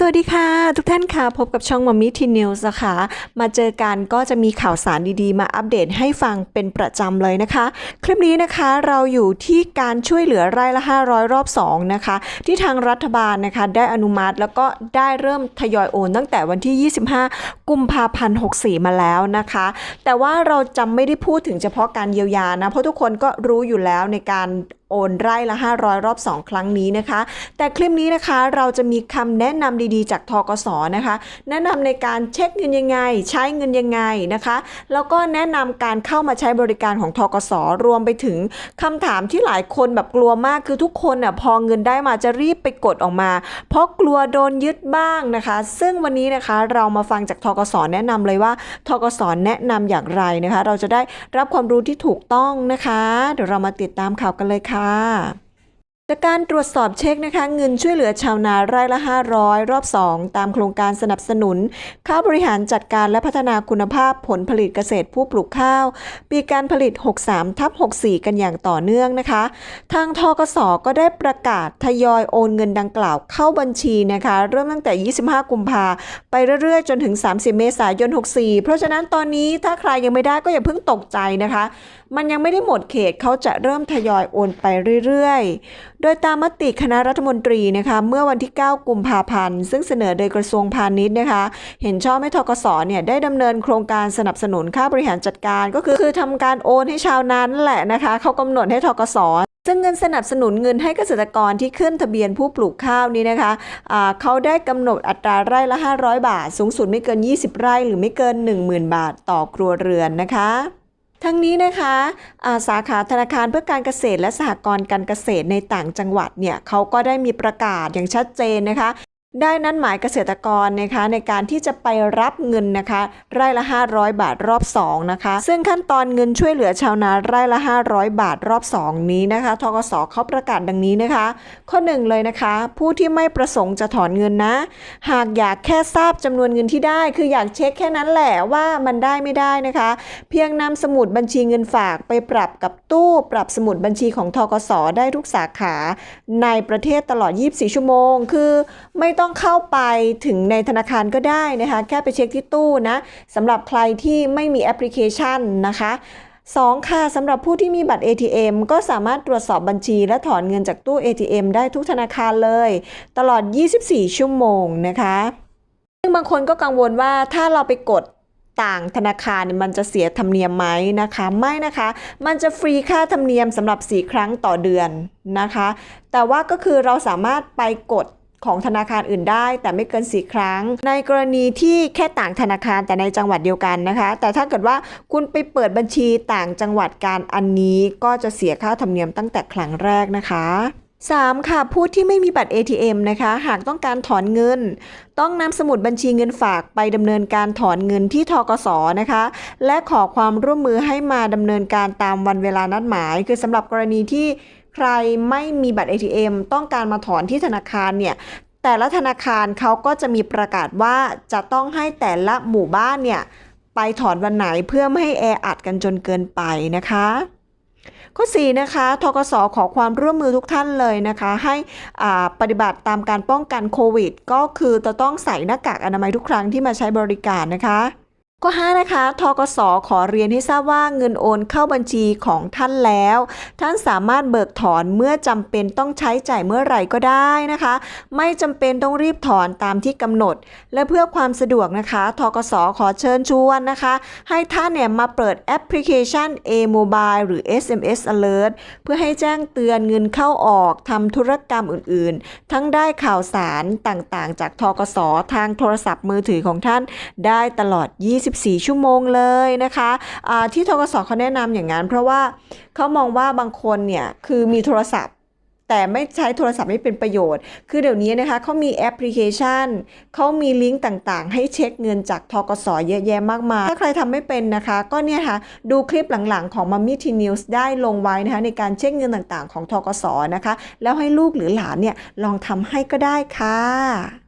สวัสดีค่ะ ทุกท่านค่ะ พบกับช่องมัมมี่ทีนิวส์นะคะมาเจอกันก็จะมีข่าวสารดีๆ มาอัปเดตให้ฟังเป็นประจำเลยนะคะ คลิปนี้นะคะเราอยู่ที่การช่วยเหลือไร่ละ 500 รอบ 2 นะคะ ที่ทางรัฐบาลนะคะ ได้อนุมัติแล้วก็ได้เริ่มทยอยโอนตั้งแต่วันที่ 25 กุมภาพันธ์64 มาแล้วนะคะ แต่ว่าเราจำไม่ได้พูดถึงเฉพาะการเยียวยานะ เพราะทุกคนก็รู้อยู่แล้วในการ โอนไร่ละ 500 รอบ 2 ครั้งนี้นะคะ แต่คลิปนี้นะคะเราจะมีคำแนะนำดีๆ จากทกสนะคะ แนะนำในการเช็คเงินยังไง ใช้เงินยังไงนะคะ แล้วก็แนะนำการเข้ามาใช้บริการของทกสรวมไปถึงคำถามที่หลายคนแบบกลัวมากคือทุกคนอะพอเงินได้มาจะรีบไปกดออกมา เพราะกลัวโดนยึดบ้างนะคะ ซึ่งวันนี้นะคะเรามาฟังจากทกสแนะนำเลยว่าทกสแนะนำอย่างไรนะคะ เราจะได้รับความรู้ที่ถูกต้องนะคะ เดี๋ยวเรามาติดตามข่าวกันเลยค่ะจากการตรวจสอบเช็คนะคะ เงินช่วยเหลือชาวนาไร่ละ 500 รอบ 2 ตามโครงการสนับสนุนค่าบริหารจัดการและพัฒนาคุณภาพผลผลิตเกษตรผู้ปลูกข้าว ปีการผลิต 63 ทับ 64 กันอย่างต่อเนื่องนะคะ ทางทกสก็ได้ประกาศทยอยโอนเงินดังกล่าวเข้าบัญชีนะคะ เริ่มตั้งแต่ 25 กุมภาไปเรื่อยๆ จนถึง 30 เมษายน 64 เพราะฉะนั้นตอนนี้ถ้าใครยังไม่ได้ก็อย่าเพิ่งตกใจนะคะ มันยังไม่ได้หมดเขตเขาจะเริ่มทยอยโอนไปเรื่อยๆ โดยตามมติคณะรัฐมนตรีนะคะเมื่อวันที่ 9 กุมภาพันธ์ ซึ่งเสนอโดยกระทรวงพาณิชย์นะคะ เห็นชอบให้ทกสเนี่ยได้ดำเนินโครงการสนับสนุนค่าบริหารจัดการ ก็คือคือทำการโอนให้ชาวนานั่นแหละนะคะเขากำหนดให้ทกสซึ่งเงินสนับสนุนเงินให้เกษตรกรที่ขึ้นทะเบียนผู้ปลูกข้าวนี้นะคะอ่าเขาได้กำหนดอัตราไร่ละ 500 บาท สูงสุดไม่เกิน 20 ไร่หรือไม่เกิน 10,000 บาทต่อครัวเรือนนะคะ ทั้งนี้นะคะาสาขาธนาคารเพื่อการเกษตรและสหกรณ์การเกษตรในต่างจังหวัดเนี่ยเขาก็ได้มีประกาศอย่างชัดเจนนะคะ ได้นัดหมายเกษตรกรนะคะในการที่จะไปรับเงินนะคะไร่ละ 500 บาทรอบ2นะคะซึ่งขั้นตอนเงินช่วยเหลือชาวนาไร่ละ 500 บาทรอบ 2 นี้นะคะทกสเขาประกาศดังนี้นะคะ ข้อ 1 เลยนะคะ ผู้ที่ไม่ประสงค์จะถอนเงินนะ หากอยากแค่ทราบจำนวนเงินที่ได้ คืออยากเช็คแค่นั้นแหละว่ามันได้ไม่ได้นะคะ เพียงนำสมุดบัญชีเงินฝากไปปรับกับตู้ปรับสมุดบัญชีของทกสได้ทุกสาขา ในประเทศตลอด 24 ชั่วโมง คือไม่ต้องเข้าไปถึงในธนาคารก็ได้นะคะ แค่ไปเช็คที่ตู้นะสำหรับใครที่ไม่มีแอปพลิเคชันนะคะ 2. ค่ะสำหรับผู้ที่มีบัตร ATM ก็สามารถตรวจสอบบัญชี และถอนเงินจากตู้ ATM ได้ทุกธนาคารเลย ตลอด 24 ชั่วโมงนะคะซึ่งบางคนก็กังวลว่าถ้าเราไปกดต่างธนาคารนี่มันจะเสียธรรมเนียมไหมนะคะ ไม่นะคะ มันจะฟรีค่าธรรมเนียมสำหรับ 4 ครั้งต่อเดือนนะคะ แต่ว่าก็คือเราสามารถไปกด ของธนาคารอื่นได้ แต่ไม่เกิน 4 ครั้ง ในกรณีที่แค่ต่างธนาคารแต่ในจังหวัดเดียวกันนะคะ แต่ถ้าเกิดว่าคุณไปเปิดบัญชีต่างจังหวัดการอันนี้ก็จะเสียค่าธรรมเนียมตั้งแต่ครั้งแรกนะคะ 3. ค่ะผู้ที่ไม่มีบัตร ATM นะคะ หากต้องการถอนเงิน ต้องนำสมุดบัญชีเงินฝากไปดำเนินการถอนเงินที่ทกสนะคะ และขอความร่วมมือให้มาดำเนินการตามวันเวลานัดหมาย คือสำหรับกรณีที่ ใครไม่มีบัตร ATM ต้องการมาถอนที่ธนาคารเนี่ยแต่ละธนาคารเขาก็จะมีประกาศว่าจะต้องให้แต่ละหมู่บ้านเนี่ยไปถอนวันไหนเพื่อไม่ให้แออัดกันจนเกินไปนะคะข้อ4นะคะทกสขอความร่วมมือทุกท่านเลยนะคะ ให้ปฏิบัติตามการป้องกันโควิด ก็คือจะต้องใส่หน้ากากอนามัยทุกครั้งที่มาใช้บริการนะคะ ข้อ5นะคะทกสขอเรียนให้ทราบว่าเงินโอนเข้าบัญชีของท่านแล้ว ท่านสามารถเบิกถอนเมื่อจำเป็นต้องใช้จ่ายเมื่อไหร่ก็ได้นะคะ ไม่จำเป็นต้องรีบถอนตามที่กำหนด และเพื่อความสะดวกนะคะทกสขอเชิญชวนนะคะ ให้ท่านเนี่ยมาเปิดแอปพลิเคชัน A-Mobile หรือ SMS Alert เพื่อให้แจ้งเตือนเงินเข้าออกทำธุรกรรมอื่นๆ ทั้งได้ข่าวสารต่างๆ จากทกสทางโทรศัพท์มือถือของท่านได้ตลอด24 ชั่วโมงเลยนะคะอ่าที่ทกสเขาแนะนำอย่างนั้น เพราะว่าเขามองว่าบางคนเนี่ยคือมีโทรศัพท์แต่ไม่ใช้โทรศัพท์ไม่เป็นประโยชน์ คือเดี๋ยวนี้นะคะเขามีแอปพลิเคชัน เขามีลิงก์ต่างๆ ให้เช็คเงินจากทกสเยอะแยะมากมาย ถ้าใครทำไม่เป็นนะคะ ก็เนี่ยค่ะดูคลิปหลังๆ ของ m ัมมี่ทีนิวส์ได้ลงไว้นะคะในการเช็คเงินต่างๆ ของทกสนะคะ แล้วให้ลูกหรือหลานเนี่ยลองทำให้ก็ได้ค่ะ